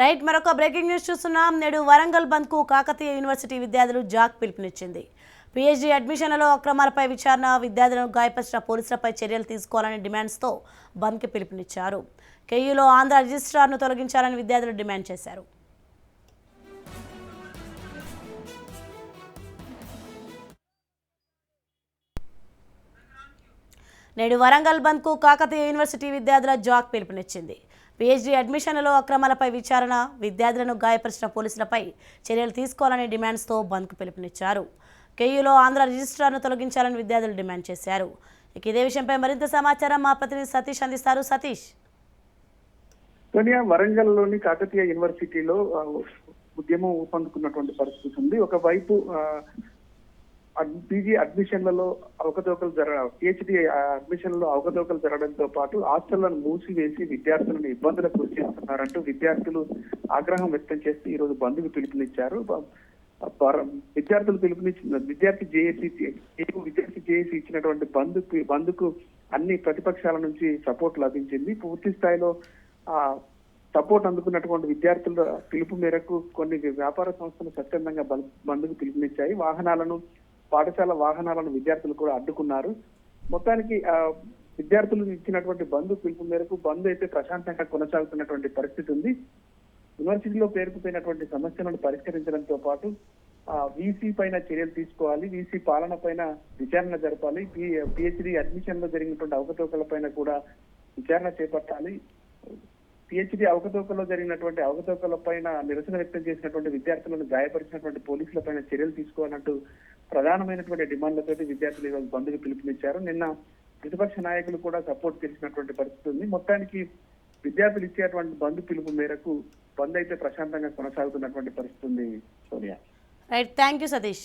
Right మరొక breaking news చూస్తున్నాం. నేడు వరంగల్ బంద్కు కాకతీయ యూనివర్సిటీ విద్యార్థులు జాక్ పిలుపునిచ్చింది. పీహెచ్డీ అడ్మిషన్లలో అక్రమాలపై విచారణ విద్యార్థులను గాయపరిచిన పోలీసులపై చర్యలు తీసుకోవాలని డిమాండ్స్తో బంద్కి పిలుపునిచ్చారు. కేయూలో ఆంధ్ర రిజిస్ట్రార్ను తొలగించాలని విద్యార్థులు డిమాండ్ చేశారు. నేడు వరంగల్ బంద్కు కాకతీయ యూనివర్సిటీ విద్యార్థుల జాక్ పిలుపునిచ్చింది. పీహెచ్డీ అడ్మిషన్లలో అక్రమాలపై విచారణ విద్యార్థులను గాయపరిచిన పోలీసులపై చర్యలు తీసుకోవాలని డిమాండ్స్తో బంద్కు పిలుపునిచ్చారు. కేయూలో ఆంధ్ర రిజిస్ట్రార్ను తొలగించాలని విద్యార్థులు డిమాండ్ చేశారు. ఇక ఇదే విషయంపై మరింత సమాచారం మా ప్రతినిధి సతీష్ అందిస్తారు. సతీష్. సోనియా వరంగల్లోని కాకతీయ యూనివర్సిటీలో ఉద్యమం ఊపందుకున్నటువంటి పరిస్థితి ఉంది. ఒకవైపు పీజీ అడ్మిషన్లలో అవకతవకలు జరగ పిహెచ్డి అడ్మిషన్లలో అవకతవకలు జరగడంతో పాటు హాస్టళ్ళను మూసివేసి విద్యార్థులను ఇబ్బందులకు గురి చేస్తున్నారంటూ విద్యార్థులు ఆగ్రహం వ్యక్తం చేస్తూ ఈ రోజు బంధుకు పిలుపునిచ్చారు విద్యార్థులు పిలుపునిచ్చిన విద్యార్థి జేఏసీ విద్యార్థి జేఏసీ ఇచ్చినటువంటి బంధు బంధుకు అన్ని ప్రతిపక్షాల నుంచి సపోర్ట్ లభించింది. పూర్తి స్థాయిలో ఆ సపోర్ట్ అందుకున్నటువంటి విద్యార్థుల పిలుపు మేరకు కొన్ని వ్యాపార సంస్థలు స్వచ్ఛందంగా బం- బంద్కు పిలుపునిచ్చాయి. వాహనాలను పాఠశాల వాహనాలను విద్యార్థులు కూడా అడ్డుకున్నారు. మొత్తానికి విద్యార్థులు ఇచ్చినటువంటి బంద్ పిలుపు మేరకు బంద్ అయితే ప్రశాంతంగా కొనసాగుతున్నటువంటి పరిస్థితి ఉంది. యూనివర్సిటీలో పేరుకుపోయినటువంటి సమస్యలను పరిష్కరించడంతో పాటు ఆ వీసీ పైన చర్యలు తీసుకోవాలి. వీసీ పాలన పైన విచారణ జరపాలి. పిహెచ్డి అడ్మిషన్లో జరిగినటువంటి అవకతవకల పైన కూడా విచారణ చేపట్టాలి. పిహెచ్డి అవకతవకలో జరిగినటువంటి అవకతవకల పైన నిరసన వ్యక్తం చేసినటువంటి విద్యార్థులను గాయపరిచినటువంటి పోలీసుల పైన చర్యలు తీసుకోవాలంటూ ప్రధానమైనటువంటి డిమాండ్లతోటి విద్యార్థులు ఈరోజు బంద్కు పిలుపునిచ్చారు. నిన్న ప్రతిపక్ష నాయకులు కూడా సపోర్ట్ తెలిసినటువంటి పరిస్థితి ఉంది. మొత్తానికి విద్యార్థులు ఇచ్చేటువంటి బంద్ పిలుపు మేరకు బంద్ అయితే ప్రశాంతంగా కొనసాగుతున్నటువంటి పరిస్థితి ఉంది Sonia. Right thank you Satish